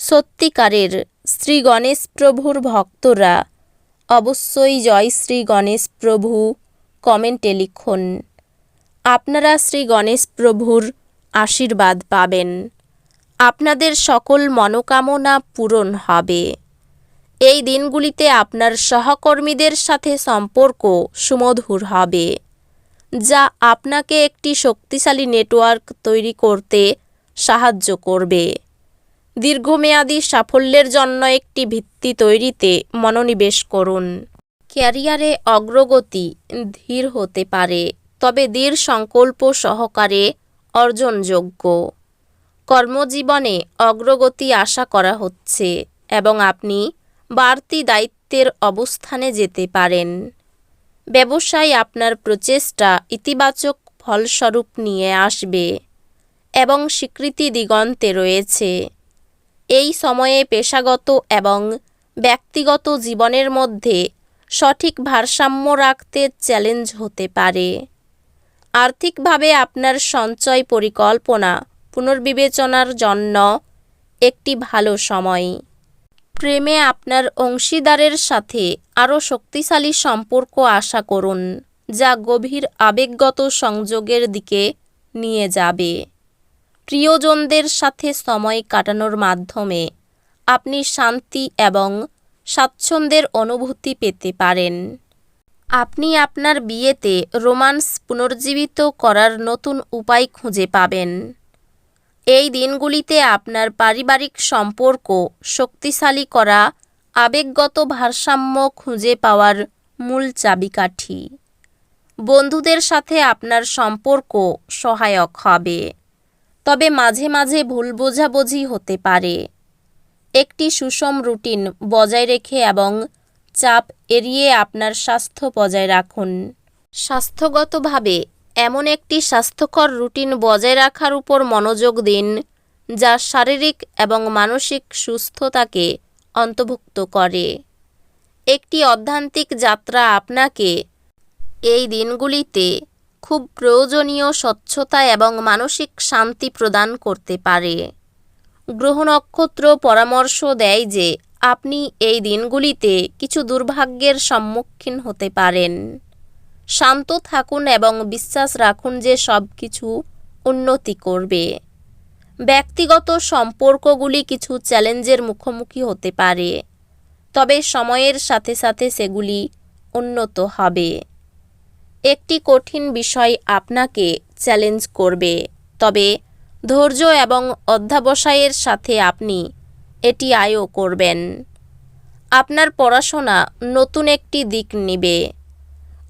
সত্যিকারের শ্রী গণেশ প্রভুর ভক্তরা অবশ্যই জয় শ্রী গণেশ প্রভু কমেন্টে লিখুন। আপনারা শ্রী গণেশ প্রভুর আশীর্বাদ পাবেন। আপনাদের সকল মনোকামনা পূরণ হবে। এই দিনগুলিতে আপনার সহকর্মীদের সাথে সম্পর্ক সুমধুর হবে, যা আপনাকে একটি শক্তিশালী নেটওয়ার্ক তৈরি করতে সাহায্য করবে। দীর্ঘমেয়াদী সাফল্যের জন্য একটি ভিত্তি তৈরিতে মনোনিবেশ করুন। ক্যারিয়ারে অগ্রগতি ধীর হতে পারে, তবে দৃঢ় সংকল্প সহকারে অর্জনযোগ্য। কর্মজীবনে অগ্রগতি আশা করা হচ্ছে এবং আপনি বাড়তি দায়িত্বের অবস্থানে যেতে পারেন। ব্যবসায় আপনার প্রচেষ্টা ইতিবাচক ফলস্বরূপ নিয়ে আসবে এবং স্বীকৃতি দিগন্তে রয়েছে। এই সময়ে পেশাগত এবং ব্যক্তিগত জীবনের মধ্যে সঠিক ভারসাম্য রাখতে চ্যালেঞ্জ হতে পারে। আর্থিকভাবে আপনার সঞ্চয় পরিকল্পনা পুনর্বিবেচনার জন্য একটি ভালো সময়। প্রেমে আপনার অংশীদারের সাথে আরও শক্তিশালী সম্পর্ক আশা করুন, যা গভীর আবেগগত সংযোগের দিকে নিয়ে যাবে। প্রিয়জনদের সাথে সময় কাটানোর মাধ্যমে আপনি শান্তি এবং স্বাচ্ছন্দ্যের অনুভূতি পেতে পারেন। আপনি আপনার বিয়েতে রোমান্স পুনর্জীবিত করার নতুন উপায় খুঁজে পাবেন। এই দিনগুলিতে আপনার পারিবারিক সম্পর্ক শক্তিশালী করা, আবেগগত ভারসাম্য খুঁজে পাওয়ার মূল চাবিকাঠি। বন্ধুদের সাথে আপনার সম্পর্ক সহায়ক হবে। তবে মাঝে মাঝে ভুল বোঝাবুঝি হতে পারে। একটি সুষম রুটিন বজায় রেখে এবং চাপ এড়িয়ে আপনার স্বাস্থ্য বজায় রাখুন। স্বাস্থ্যগতভাবে এমন একটি স্বাস্থ্যকর রুটিন বজায় রাখার উপর মনোযোগ দিন, যা শারীরিক এবং মানসিক সুস্থতাকে অন্তর্ভুক্ত করে। একটি অধ্যান্তিক যাত্রা আপনাকে এই দিনগুলিতে খুব প্রয়োজনীয় স্বচ্ছতা এবং মানসিক শান্তি প্রদান করতে পারে। গ্রহ নক্ষত্র পরামর্শ দেয় যে আপনি এই দিনগুলিতে কিছু দুর্ভাগ্যের সম্মুখীন হতে পারেন। শান্ত থাকুন এবং বিশ্বাস রাখুন যে সব কিছু উন্নতি করবে। ব্যক্তিগত সম্পর্কগুলি কিছু চ্যালেঞ্জের মুখোমুখি হতে পারে, তবে সময়ের সাথে সাথে সেগুলি উন্নত হবে। একটি কঠিন বিষয় আপনাকে চ্যালেঞ্জ করবে। তবে ধৈর্য এবং অধ্যাবসায়ের সাথে আপনি এটি আয়ও করবেন। আপনার পড়াশোনা নতুন একটি দিক নেবে।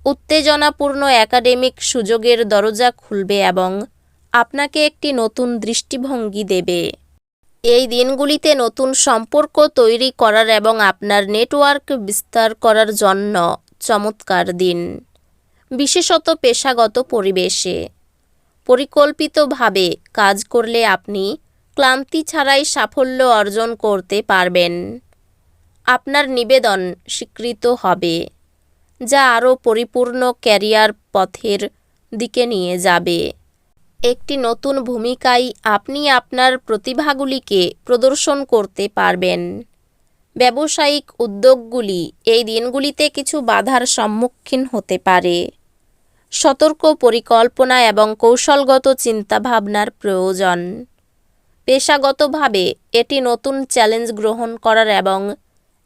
উত্তেজনাপূর্ণ একাডেমিক সুযোগের দরজা খুলবে এবং আপনাকে একটি নতুন দৃষ্টিভঙ্গি দেবে। এই দিনগুলিতে নতুন সম্পর্ক তৈরি করার এবং আপনার নেটওয়ার্ক বিস্তার করার জন্য চমৎকার দিন। বিশেষত পেশাগত পরিবেশে। পরিকল্পিতভাবে কাজ করলে আপনি ক্লান্তি ছাড়াই সাফল্য অর্জন করতে পারবেন। আপনার নিবেদন স্বীকৃত হবে, যা আরও পরিপূর্ণ ক্যারিয়ার পথের দিকে নিয়ে যাবে। একটি নতুন ভূমিকায় আপনি আপনার প্রতিভাগুলিকে প্রদর্শন করতে পারবেন। ব্যবসায়িক উদ্যোগগুলি এই দিনগুলিতে কিছু বাধার সম্মুখীন হতে পারে। সতর্ক পরিকল্পনা এবং কৌশলগত চিন্তাভাবনার প্রয়োজন। পেশাগতভাবে এটি নতুন চ্যালেঞ্জ গ্রহণ করার এবং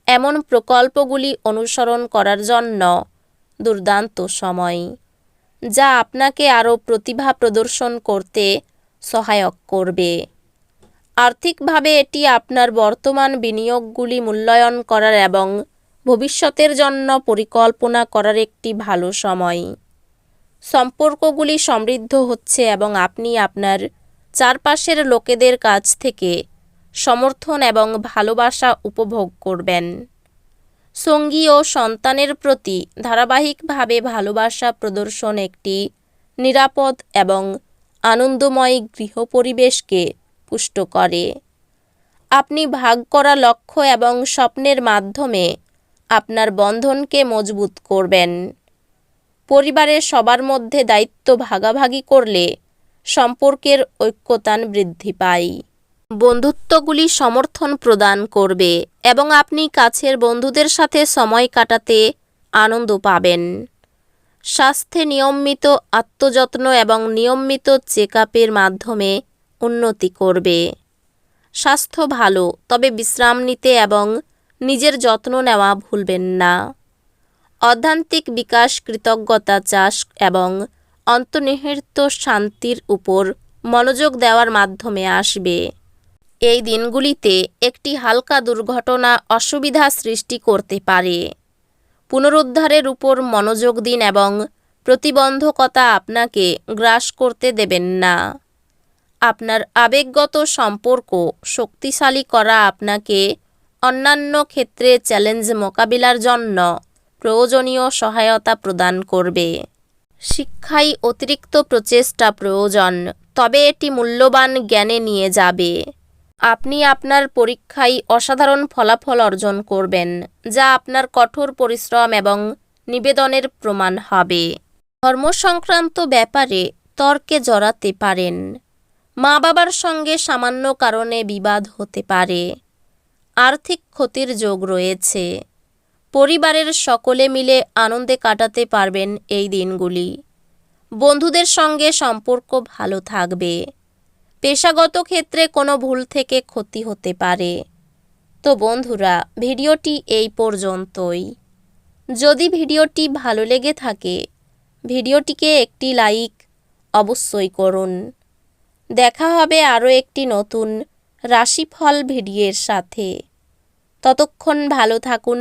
এমন প্রকল্পগুলি অনুসরণ করার জন্য দুর্দান্ত সময়, যা আপনাকে আরও প্রতিভা প্রদর্শন করতে সহায়ক করবে। আর্থিকভাবে এটি আপনার বর্তমান বিনিয়োগগুলি মূল্যায়ন করার এবং ভবিষ্যতের জন্য পরিকল্পনা করার একটি ভালো সময়। সম্পর্কগুলি সমৃদ্ধ হচ্ছে এবং আপনি আপনার চারপাশের লোকেদের কাছ থেকে সমর্থন এবং ভালোবাসা উপভোগ করবেন। সঙ্গী ও সন্তানের প্রতি ধারাবাহিকভাবে ভালোবাসা প্রদর্শন একটি নিরাপদ এবং আনন্দময় গৃহ পরিবেশকে পুষ্ট করে। আপনি ভাগ করা লক্ষ্য এবং স্বপ্নের মাধ্যমে আপনার বন্ধনকে মজবুত করবেন। পরিবারের সবার মধ্যে দায়িত্ব ভাগাভাগি করলে সম্পর্কের ঐক্যতান বৃদ্ধি পায়। বন্ধুত্বগুলি সমর্থন প্রদান করবে এবং আপনি কাছের বন্ধুদের সাথে সময় কাটাতে আনন্দ পাবেন। স্বাস্থ্যে নিয়মিত আত্মযত্ন এবং নিয়মিত চেক মাধ্যমে উন্নতি করবে। স্বাস্থ্য ভালো, তবে বিশ্রাম নিতে এবং নিজের যত্ন নেওয়া ভুলবেন না। অধ্যান্তিক বিকাশ, কৃতজ্ঞতা, চাষ এবং অন্তর্নিহিত শান্তির উপর মনোযোগ দেওয়ার মাধ্যমে আসবে। এই দিনগুলিতে একটি হালকা দুর্ঘটনা অসুবিধা সৃষ্টি করতে পারে। পুনরুদ্ধারের উপর মনোযোগ দিন এবং প্রতিবন্ধকতা আপনাকে গ্রাস করতে দেবেন না। আপনার আবেগগত সম্পর্ক শক্তিশালী করা আপনাকে অন্যান্য ক্ষেত্রে চ্যালেঞ্জ মোকাবিলার জন্য প্রয়োজনীয় সহায়তা প্রদান করবে। শিক্ষায় অতিরিক্ত প্রচেষ্টা প্রয়োজন, তবে এটি মূল্যবান জ্ঞানে নিয়ে যাবে। আপনি আপনার পরীক্ষায় অসাধারণ ফলাফল অর্জন করবেন, যা আপনার কঠোর পরিশ্রম এবং নিবেদনের প্রমাণ হবে। ধর্ম সংক্রান্ত ব্যাপারে তর্কে জড়াতে পারেন। মা বাবার সঙ্গে সামান্য কারণে বিবাদ হতে পারে। আর্থিক ক্ষতির যোগ রয়েছে। পরিবারের সকলে মিলে আনন্দে কাটাতে পারবেন এই দিনগুলি। বন্ধুদের সঙ্গে সম্পর্ক ভালো থাকবে। পেশাগত ক্ষেত্রে কোনো ভুল থেকে ক্ষতি হতে পারে। তো বন্ধুরা, ভিডিওটি এই পর্যন্তই। যদি ভিডিওটি ভালো লেগে থাকে, ভিডিওটিকে একটি লাইক অবশ্যই করুন। দেখা হবে আরও একটি নতুন রাশিফল ভিডিওর সাথে। ততক্ষণ ভালো থাকুন